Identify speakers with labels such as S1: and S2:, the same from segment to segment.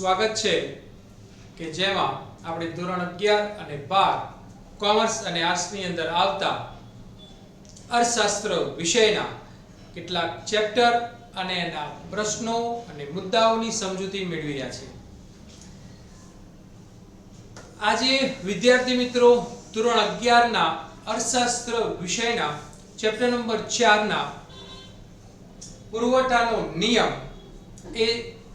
S1: સ્વાગત છે કે જેમાં આપણે ધોરણ અગિયાર અને બાર કોમર્સ અને આર્ટ્સની અંદર આવતા અર્થશાસ્ત્ર વિષયના કેટલાક ચેપ્ટર અને એના પ્રશ્નો અને મુદ્દાઓની સમજૂતી મેળવી રહ્યા છે આજે વિદ્યાર્થી મિત્રો ધોરણ અગિયારના અર્થશાસ્ત્ર વિષયના ચેપ્ટર નંબર ચારના પુરવઠાનો નિયમ એ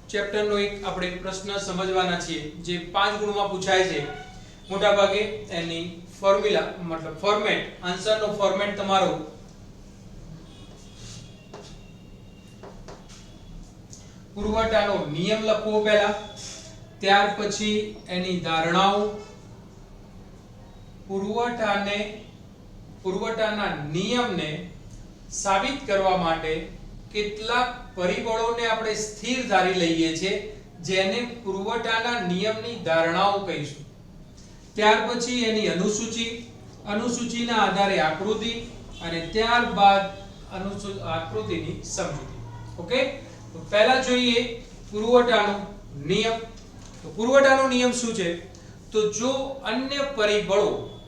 S1: ચેપ્ટરનો એક આપણે પ્રશ્ન સમજવાના છીએ, જે પાંચ ગુણમાં પૂછાય છે. મોટા ભાગે એની ફોર્મ્યુલા મતલબ ફોર્મેટ આન્સરનો ફોર્મેટ તમારો. પુરવઠાનો નિયમ લખવો પહેલા, ત્યાર પછી એની ધારણાઓ. પુરવઠાને, પુરવઠાના નિયમને સાબિત કરવા માટે કેટલાક પરિબળોને આપણે સ્થિર ધારી લઈએ છીએ, જેને પુરવઠાના નિયમની ધારણાઓ કહીશું. ત્યાર પછી એની અનુસૂચિ, અનુસૂચિના આધારે આકૃતિ અને ત્યારબાદ અનુસૂચિ આકૃતિની સમજૂતી. ઓકે? તો પહેલા જોઈએ પુરવઠાનો નિયમ. તો પુરવઠાનો નિયમ શું છે? તો જો અન્ય પરિબળો,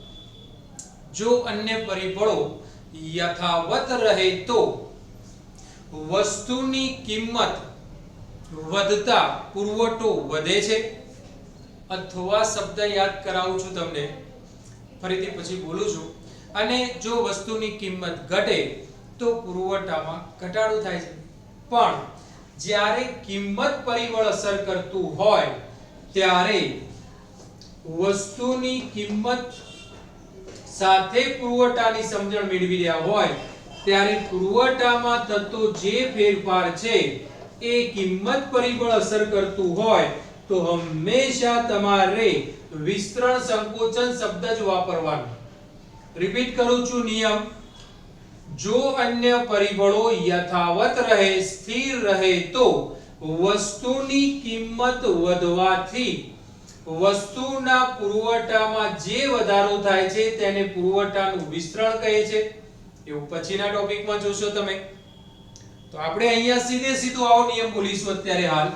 S1: જો અન્ય પરિબળો યથાવત રહે તો વસ્તુની કિંમત વધતા પુરવઠો વધે છે. અથવા શબ્દ યાદ કરાવું છું તમને. ફરીથી પછી બોલું છું. અને જો વસ્તુની કિંમત ઘટે તો પુરવઠામાં ઘટાડો થાય છે. પણ જ્યારે કિંમત પરિબળ અસર કરતું હોય ત્યારે વસ્તુની કિંમત સાથે પુરવઠાની સમજણ મેળવી રહ્યા હોય ત્યારે પુરવઠામાં થતો જે ફેરફાર છે, એ કિંમત પરિબળ અસર કરતું હોય, તો હંમેશા તમારે વિસ્તરણ સંકોચન શબ્દ જ વાપરવાનો. રિપીટ કરું છું નિયમ. જો અન્ય પરિબળો યથાવત રહે, સ્થિર રહે, તો વસ્તુની કિંમત વધવાથી વસ્તુના પુરવઠામાં જે વધારો થાય છે, તેને પુરવઠાનું વિસ્તરણ કહે છે. એવું પછીના ટોપિકમાં જોશો તમે. તો આપણે અહીંયા સીધે સીધો આવો નિયમ બોલીશું અત્યારે હાલ.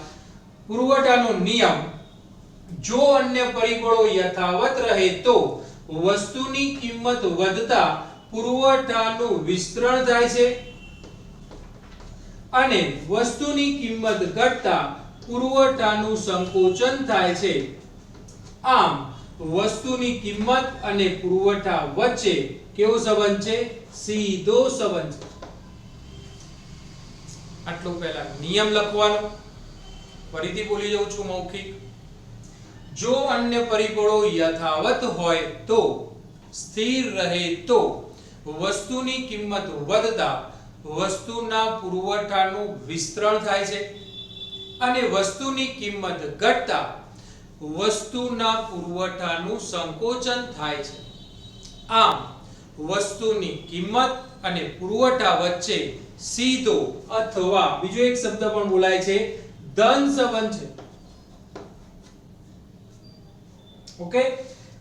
S1: પુરવઠાનો નિયમ, જો અન્ય પરિબળો યથાવત રહે તો વસ્તુની કિંમત વધતા પુરવઠાનું વિસ્તરણ થાય છે. અને વસ્તુની કિંમત ઘટતા પુરવઠાનું સંકોચન થાય છે. આમ, વસ્તુની કિંમત અને પુરવઠા વચ્ચે કેવો સંબંધ છે? સીધો સંબંધ છે. પહેલા નિયમ લખવાનો. ફરીથી બોલી જઉં છું મૌખિક. જો અન્ય પરિબળો યથાવત હોય તો, સ્થિર રહે તો, વસ્તુની કિંમત વધતા વસ્તુના પુરવઠાનું વિસ્તરણ થાય છે. અને વસ્તુની કિંમત ઘટતા વસ્તુના પુરવઠાનું સંકોચન થાય છે. આમ વસ્તુની કિંમત અને પુરવઠા વચ્ચે સીધો અથવા બીજો એક શબ્દ પણ બોલાય છે, ધન સંબંધ છે. ઓકે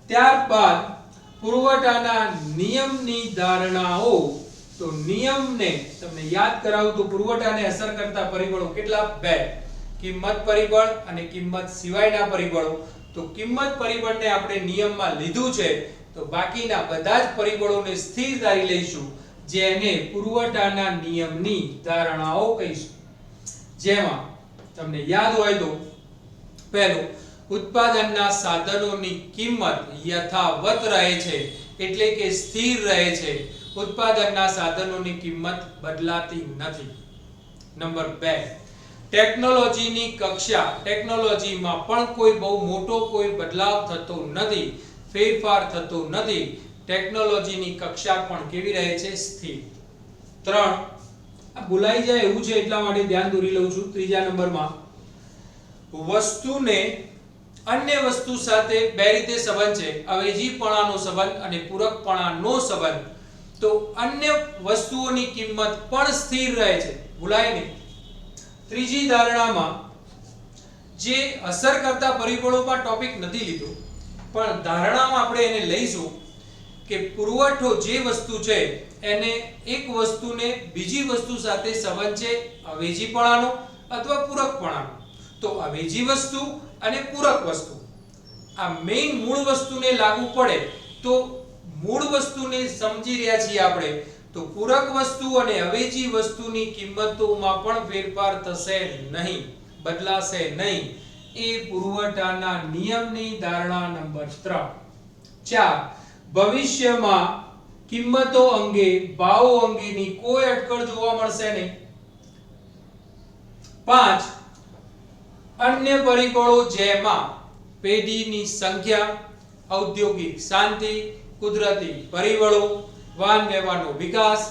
S1: ત્યારબાદ પુરવઠાના નિયમની ધારણાઓ. તો નિયમને તમને યાદ કરાવું તો પુરવઠાને અસર કરતા પરિબળો કેટલા? બે. કિંમત પરિબળ અને કિંમત સિવાયના પરિબળો. તો કિંમત પરિબળને આપણે નિયમમાં લીધું છે. તો બાકીના બધા જ પરિબળોને સ્થિર ધારી લઈશું જેને પુરવઠાના નિયમની ધારણાઓ કહીશું. જેમાં તમને યાદ હોય તો પહેલું, ઉત્પાદનના સાધનોની કિંમત યથાવત રહે છે, એટલે કે સ્થિર રહે છે. ઉત્પાદનના સાધનોની કિંમત બદલાતી નથી. નંબર 2 ટેકનોલોજીની કક્ષા, ટેકનોલોજીમાં પણ કોઈ બહુ મોટો કોઈ બદલાવ થતો નથી. ફેરફાર થતો નથી. ટેકનોલોજીની કક્ષા પણ કેવી રહે છે? સ્થિર. ત્રણ, આ ભૂલાઈ જાય એવું છે એટલા માટે ધ્યાન દોરી લઉં છું ત્રીજા નંબરમાં. વસ્તુને અન્ય વસ્તુ સાથે બે રીતે સંબંધ છે. અવેજીપણાનો સંબંધ અને પૂરકપણાનો સંબંધ. તો અન્ય વસ્તુઓની કિંમત પણ સ્થિર રહે છે. ભૂલાય નહીં. ત્રીજી ધારણામાં જે અસર કરતા પરિબળોમાં ટોપિક નથી લીધો પણ ધારણામાં આપણે એને લઈશું કે પુરવઠો જે વસ્તુ છે, એને એક વસ્તુને બીજી વસ્તુ સાથે સંબંધ છે અવેજીપણાનો અથવા પૂરકપણાનો તો અવેજી વસ્તુ અને પૂરક વસ્તુ. આ મેઇન મૂળ વસ્તુને લાગુ પડે તો મૂળ વસ્તુને સમજી રહ્યા છીએ આપણે. તો પૂરક વસ્તુ અને અવેજી વસ્તુની કિંમતોમાં પણ ફેરફાર થશે નહીં, બદલાશે નહીં. એ પુરવઠાના નિયમની ધારણા નંબર 3 ચાર, ભવિષ્યમાં કિંમતો અંગે, ભાવો અંગેની કોઈ અટકળ જોવા મળશે નહીં. પાંચ, અન્ય પરિબળો જેમાં પેઢીની સંખ્યા, ઔદ્યોગિક શાંતિ, કુદરતી પરિબળો, વાહન વ્યવહારનો વિકાસ,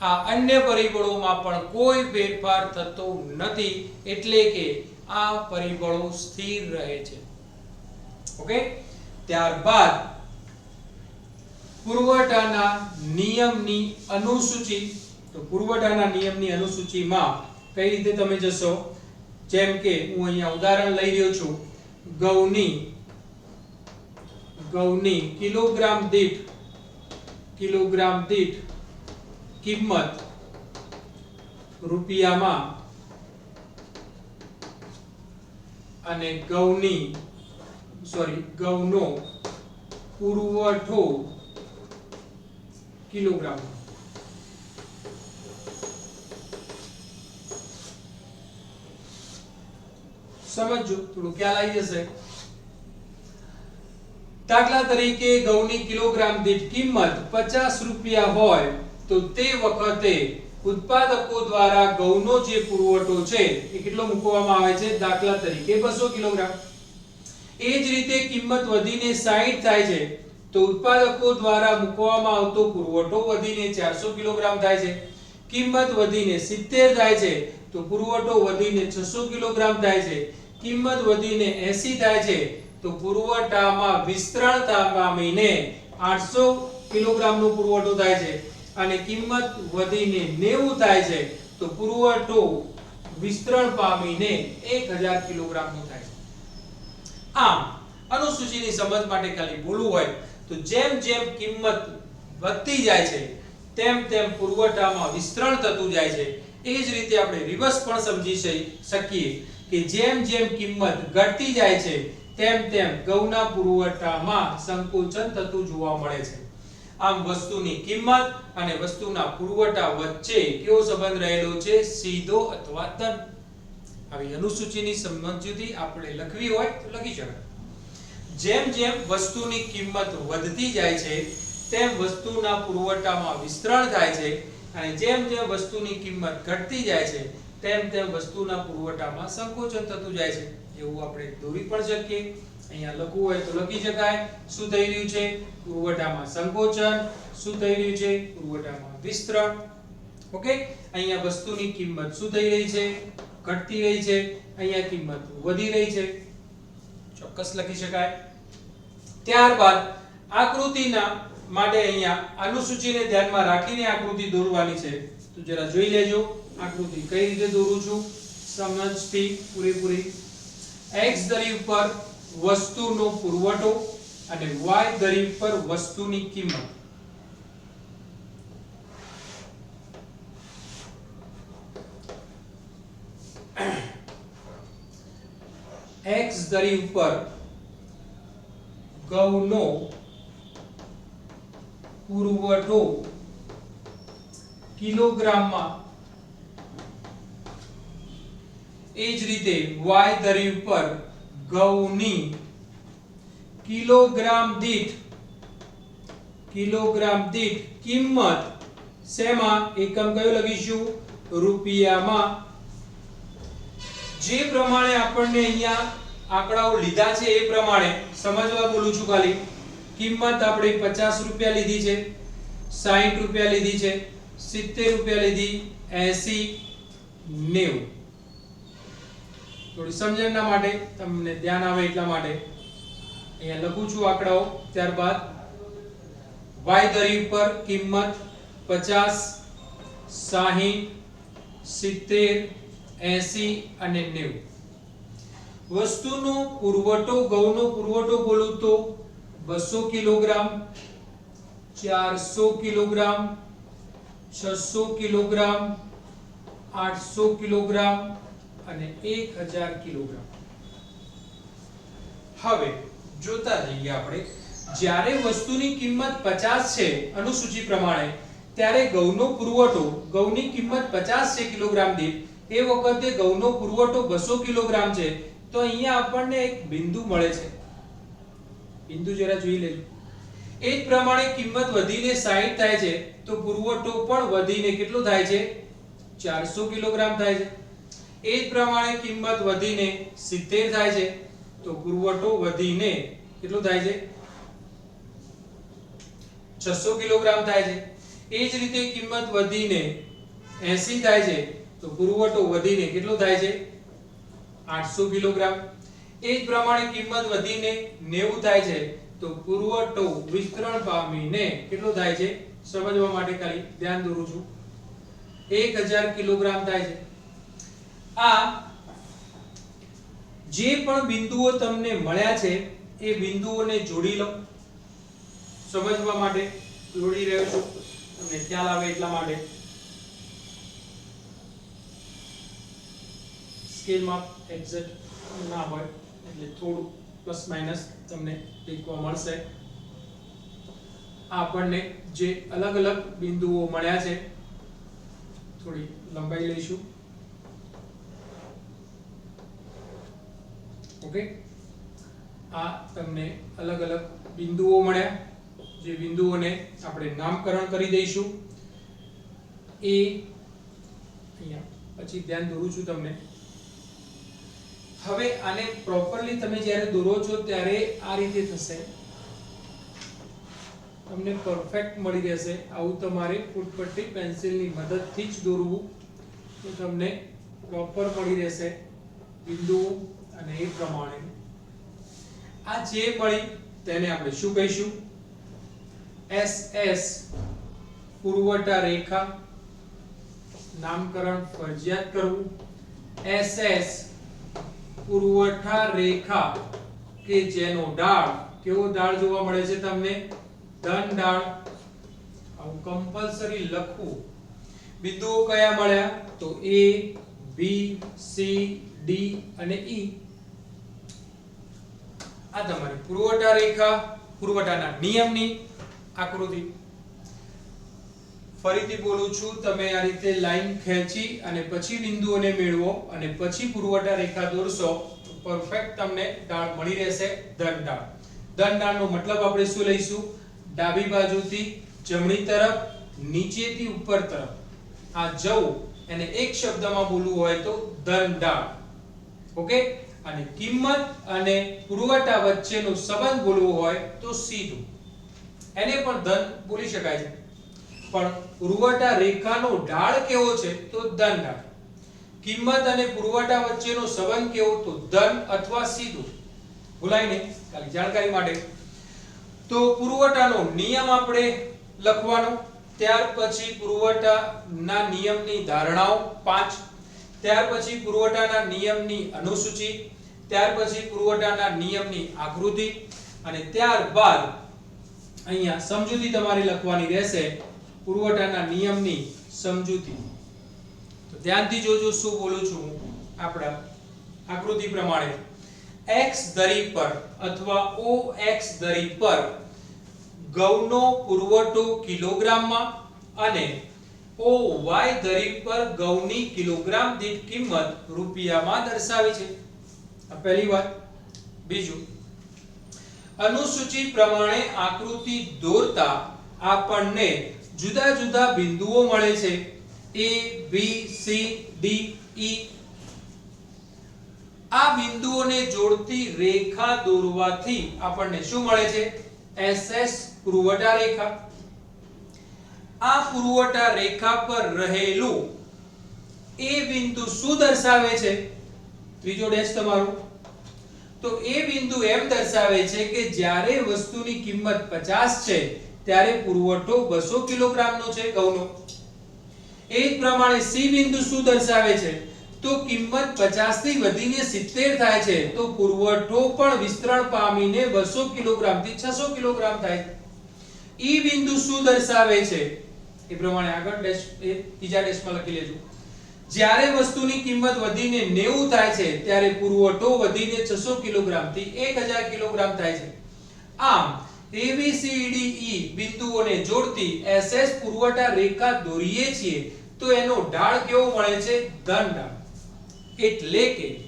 S1: આ અન્ય પરિબળોમાં પણ કોઈ ફેરફાર થતો નથી, એટલે કે આ પરિબળો સ્થિર રહે છે. ઓકે ત્યારબાદ પુરવઠાના નિયમની અનુસૂચિ, તો પુરવઠાના નિયમની અનુસૂચિમાં કઈ રીતે તમે જશો? જેમ કે હું અહીંયા ઉદાહરણ લઈ રહ્યો છું. ઘઉંની ઘઉંની કિલોગ્રામ દીઠ કિલોગ્રામ દીઠ કિંમત રૂપિયામાં અને ઘઉંની સોરી ઘઉંનો પુરવઠો કિલોગ્રામ. સમજો થોડું ખ્યાલ આવી જશે. દાખલા તરીકે ઘઉંની કિલોગ્રામ દીઠ કિંમત 50 રૂપિયા હોય તો તે વખતે ઉત્પાદકો દ્વારા ઘઉંનો જે પુરવઠો છે, એ કેટલો મૂકવામાં આવે છે? દાખલા તરીકે 200 કિલોગ્રામ. એ જ રીતે કિંમત વધીને 60 થાય છે, તો ઉત્પાદકો દ્વારા મૂકવામાં આવતો પુરવઠો વધીને 400 કિલોગ્રામ થાય છે. કિંમત વધીને 70 થાય છે, તો પુરવઠો વધીને 600 કિલોગ્રામ થાય છે. કિંમત વધીને 80 થાય છે, તો પુરવઠામાં વિસ્તરણ પામીને 800 કિલોગ્રામનો પુરવઠો થાય છે. અને કિંમત વધીને 90 થાય છે, તો પુરવઠો વિસ્તરણ પામીને 1000 કિલોગ્રામનો થાય છે. આમ, અનુસૂચિની સમજ માટે ખાલી બોલવું હોય, તો જેમ જેમ કિંમત વધતી જાય છે, તેમ તેમ પુરવઠામાં વિસ્તરણ થતું જાય છે. એ જ રીતે આપણે રિવર્સ પણ સમજી શકીએ કે જેમ જેમ કિંમત ઘટતી જાય છે, તેમ તેમ ઘઉંના પુરવઠામાં સંકોચન થતું જોવા મળે છે. આમ વસ્તુની કિંમત અને વસ્તુના પુરવઠા વચ્ચે કેવો સંબંધ રહેલો છે? સીધો અથવા ધન? આવી અનુસૂચિની સમજૂતી આપણે લખવી હોય તો લખી શકાય. જેમ જેમ વસ્તુની કિંમત વધતી જાય છે, તેમ વસ્તુના પુરવઠામાં વિસ્તરણ થાય છે અને જેમ જેમ વસ્તુની કિંમત ઘટતી જાય છે, તેમ તેમ વસ્તુના પુરવઠામાં સંકોચન થતું જાય છે. એવું આપણે દોરી પણ શકીએ. અહીંયા લખવું હોય તો લખી શકાય. શું થઈ રહ્યું છે? પુરવઠામાં સંકોચન. શું થઈ રહ્યું છે? પુરવઠામાં વિસ્તરણ. ઓકે? અહીંયા વસ્તુની કિંમત શું થઈ રહી છે? ઘટતી રહી છે. અહીંયા કિંમત વધી રહી છે. ચોક્કસ લખી શકાય. ત્યારબાદ આકૃતિના માટે અહીંયા અનુસૂચિને ધ્યાનમાં રાખીને આકૃતિ દોરવાની છે. તો જરા જોઈ લેજો. આકૃતિ કઈ રીતે દોરું છું? સમજથી પૂરેપૂરી x ધરી ઉપર વસ્તુનો પુરવઠો અને y ધરી ઉપર વસ્તુની કિંમત. X ધરી ઉપર ઘઉંનો પુરવઠો કિલોગ્રામમાં એ જ રીતે y ધરી ઉપર ઘઉંની કિલોગ્રામ દીઠ કિલોગ્રામ દીઠ કિંમત શેમાં એકમ કયો લખીશું? રૂપિયામાં. જે પ્રમાણે આપણને અહીંયા આંકડાઓ લીધા છે એ પ્રમાણે સમજવા બોલું છું ખાલી. કિંમત આપણે 50 રૂપિયા લીધી છે 60 રૂપિયા લીધી છે 70 રૂપિયા લીધી 80 90 થોડી સમજણના માટે, તમને ધ્યાન આવે એટલા માટે. અહીંયા લખું છું આંકડાઓ. ત્યારબાદ, વાય દરી ઉપર કિંમત 50 60 70 80 અને 90 વસ્તુનો પુરવઠો, ઘઉંનો પુરવઠો બોલું તો બસો કિલોગ્રામ, ચારસો કિલોગ્રામ, છસો કિલોગ્રામ, આઠસો કિલોગ્રામ અને 1000 કિલોગ્રામ. હવે, જોતા જઈએ આપણે, જ્યારે વસ્તુની કિંમત 50 છે, અનુસૂચિ પ્રમાણે, ત્યારે ઘઉંનો પુરવઠો ઘઉંની કિંમત 50 છે કિલોગ્રામ દીઠ, એ વખતે ઘઉંનો પુરવઠો 200 કિલોગ્રામ છે, તો અહીંયા આપણને એક બિંદુ મળે છે. બિંદુ જરા જોઈ લેજો. એ જ પ્રમાણે કિંમત વધીને 60 થાય છે, તો પુરવઠો પણ વધીને કેટલો થાય છે? 400 કિલોગ્રામ થાય છે. એ જ પ્રમાણે કિંમત વધીને 70 થાય છે. તો પુરવઠો વધીને કેટલો થાય છે? 600 કિલોગ્રામ થાય છે. એ જ રીતે કિંમત વધીને 80 થાય છે. તો પુરવઠો વધીને કેટલો થાય છે? 800 કિલોગ્રામ. એ જ પ્રમાણે કિંમત વધીને 90 થાય છે. તો પુરવઠો વિસ્તરણ પામીને કેટલો થાય છે? સમજવા માટે ખાલી ધ્યાન દોરું છું. 1000 કિલોગ્રામ થાય છે. આ જે પણ બિંદુઓ તમને મળ્યા છે, એ બિંદુઓને જોડી લો. સમજવા માટે જોડી રહ્યો છું. તમને ખ્યાલ આવે એટલા માટે. સ્કેલમાં એક્ઝેક્ટ ના હોય, એટલે થોડું પ્લસ માઇનસ તમને દેખવા મળશે. આપણને જે અલગ અલગ બિંદુઓ મળ્યા છે, થોડી લંબાઈ લઈશું. ઓકે? આ તમને અલગ અલગ બિંદુઓ મળ્યા. જે બિંદુઓને આપણે નામકરણ કરી દઈશું. એ પછી ધ્યાન દોરું છું તમને. હવે આને પ્રોપરલી તમે જ્યારે દોરો છો ત્યારે આ રીતે થશે. તમને પરફેક્ટ મળી રહેશે. આવું તમારે ફૂટપટ્ટી પેન્સિલની મદદથી જ દોરવું. તો તમને પ્રોપર મળી રહેશે. બિંદુઓ અને એ પ્રમાણે આ જે મળી તેને આપણે શું કહીશું? એસ એસ પુરવઠા રેખા નામકરણ ફરજિયાત કરવું. એસ એસ પુરવઠા રેખા કે જેનો ડાળ, કેવો ડાળ જોવા મળે છે તમને? ધન ડાળ. આવું કમ્પલસરી લખવું. બિંદુઓ કયા મળ્યા? તો એ, બી, સી, ડી અને ઈ. આ તમારી પુરવઠા રેખા, પુરવઠાના નિયમની આકૃતિ. ફરીથી બોલું છું, તમે આ રીતે લાઈન ખેંચી અને પછી બિંદુઓને મેળવો અને પછી પુરવઠા રેખા દોરશો પરફેક્ટ તમને ડાળ મળી રહેશે ધન ડાળ ધન ડાળનો મતલબ આપણે શું લઈશું? ડાબી બાજુથી જમણી તરફ, નીચેથી ઉપર તરફ. આ જવું, એને એક શબ્દમાં બોલવું હોય તો ધન ડાળ ઓકે? અને કિંમત અને પુરવઠા વચ્ચેનો સંબંધ બોલવો હોય તો સીધું. એને પણ ધન બોલી શકાય છે. પણ પુરવઠા રેખાનો ઢાળ કેવો છે તો ધન ઢાળ. કિંમત અને પુરવઠા વચ્ચેનો સંબંધ કેવો તો ધન અથવા સીધું. ભૂલાય નહીં. ખાલી જાણકારી માટે. તો પુરવઠાનો નિયમ આપણે લખવાનો. ત્યાર પછી પુરવઠાના નિયમની ધારણાઓ પાંચ. ત્યાર પછી પુરવઠાના નિયમની અનુસૂચિ. ત્યાર પછી પુરવઠાના નિયમની આકૃતિ અને ત્યારબાદ અહીંયા સમજૂતી તમારે લખવાની રહેશે પુરવઠાના નિયમની સમજૂતી. તો ધ્યાનથી જોજો શું બોલું છું આપણા આકૃતિ પ્રમાણે. X દરી પર અથવા OX દરી પર ઘઉંનો પુરવઠો કિલોગ્રામમાં અને OY દરી પર ઘઉંની કિલોગ્રામ દીઠ કિંમત રૂપિયામાં દર્શાવી છે. આ પહેલી વાત. બીજું, અનુસૂચિ પ્રમાણે આકૃતિ દોરતા આપણને જુદા જુદા બિંદુઓ મળે છે. એ બી સી ડી ઈ આ બિંદુઓને જોડતી રેખા દોરવાથી આપણને શું મળે છે? એસએસ પુરવઠા રેખા. આ પુરવઠા રેખા પર રહેલું એ બિંદુ શું દર્શાવે છે? ત્રીજો ડેશ તમારો. તો એ બિંદુ એમ દર્શાવે છે કે જ્યારે વસ્તુની કિંમત 50 છે, ત્યારે પુરવઠો 200 કિલોગ્રામનો છે ઘઉંનો. એ જ પ્રમાણે સી બિંદુ શું દર્શાવે છે? તો કિંમત 50 થી વધીને 70 થાય છે, તો પુરવઠો પણ વિસ્તરણ પામીને 200 કિલોગ્રામથી 600 કિલોગ્રામ થાય. ઈ બિંદુ શું દર્શાવે છે? એ પ્રમાણે આગળ ડેશ, એ ત્રીજા ડેશમાં લખી લેજો. જ્યારે વસ્તુની કિંમત વધીને 90 થાય છે, ત્યારે પુરવઠો વધીને 600 કિલોગ્રામથી 1000 કિલોગ્રામ થાય છે. આમ ABCDE બિંદુઓને જોડતી SS પુરવઠા રેખા દોરીએ છીએ, તો એનો ઢાળ કેવો મળે છે? ધન ઢાળ એટલે કે,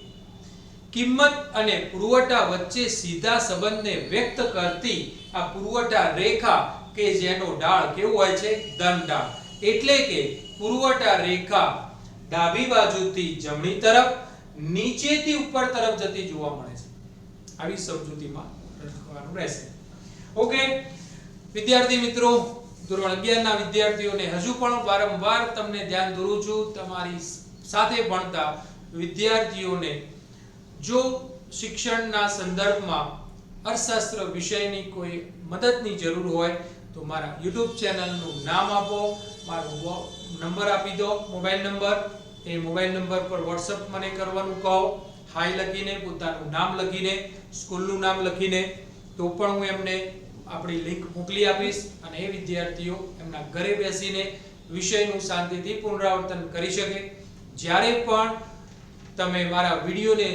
S1: કિંમત અને પુરવઠા વચ્ચે સીધા સંબંધને વ્યક્ત કરતી આ પુરવઠા રેખા કે જેનો ઢાળ કેવો હોય છે? ધન ઢાળ એટલે કે, પુરવઠા રેખા ડાબી બાજુથી જમણી તરફ, નીચેથી ઉપર તરફ જતી જોવા મળે છે. આવી સમજૂતીમાં રાખવાનું રહેશે. ઓકે વિદ્યાર્થી મિત્રો, ધોરણ 11 ના વિદ્યાર્થીઓને હજુ પણ વારંવાર તમને ધ્યાન દોરું છું. તમારી સાથે ભણતા વિદ્યાર્થીઓને જો શિક્ષણના સંદર્ભમાં અર્થશાસ્ત્ર વિષયની કોઈ મદદની જરૂર હોય, તો મારા યુટ્યુબ ચેનલનું નામ આપો. મારો નંબર આપી દો, મોબાઈલ નંબર. એ મોબાઈલ નંબર પર વોટ્સઅપ મને કરવાનું કહો. હાય લખીને, પોતાનું નામ લખીને, સ્કૂલનું નામ લખીને, તો પણ હું એમને આપણી લિંક મોકલી આપીશ અને એ વિદ્યાર્થીઓ એમના ઘરે બેસીને વિષયનું શાંતિથી પુનરાવર્તન કરી શકે. જ્યારે પણ તમે મારા વિડીયોને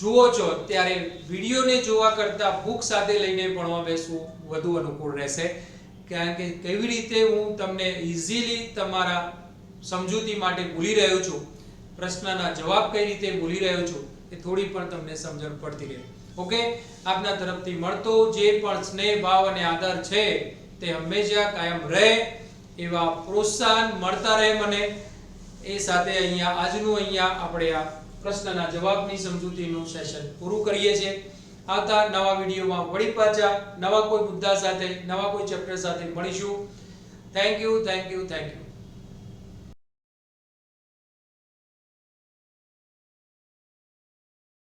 S1: જુઓ છો, ત્યારે વિડીયોને જોવા કરતાં બુક સાથે લઈને ભણવા બેસવું વધુ અનુકૂળ રહેશે. કારણ કે કેવી રીતે હું તમને ઇઝીલી તમારા સમજૂતી માટે ભૂલી રહ્યો છું, પ્રશ્નના જવાબ કઈ રીતે ભૂલી રહ્યો છું, એ થોડી પણ તમને સમજણ પડતી રહે. ઓકે આપના તરફથી મળતો જે પણ સ્નેહ, ભાવ અને આદર છે, તે હંમેશા કાયમ રહે, એવા પ્રોત્સાહન મળતા રહે મને. એ સાથે અહીંયા આજનું અહીંયા આપણે આ પ્રશ્નના જવાબની સમજૂતીનું સેશન પૂરું કરીએ છીએ. આવતા નવા વિડીયોમાં વળી પાછા નવા કોઈ મુદ્દા સાથે, નવા કોઈ ચેપ્ટર સાથે મળીશું. Thank you thank you thank you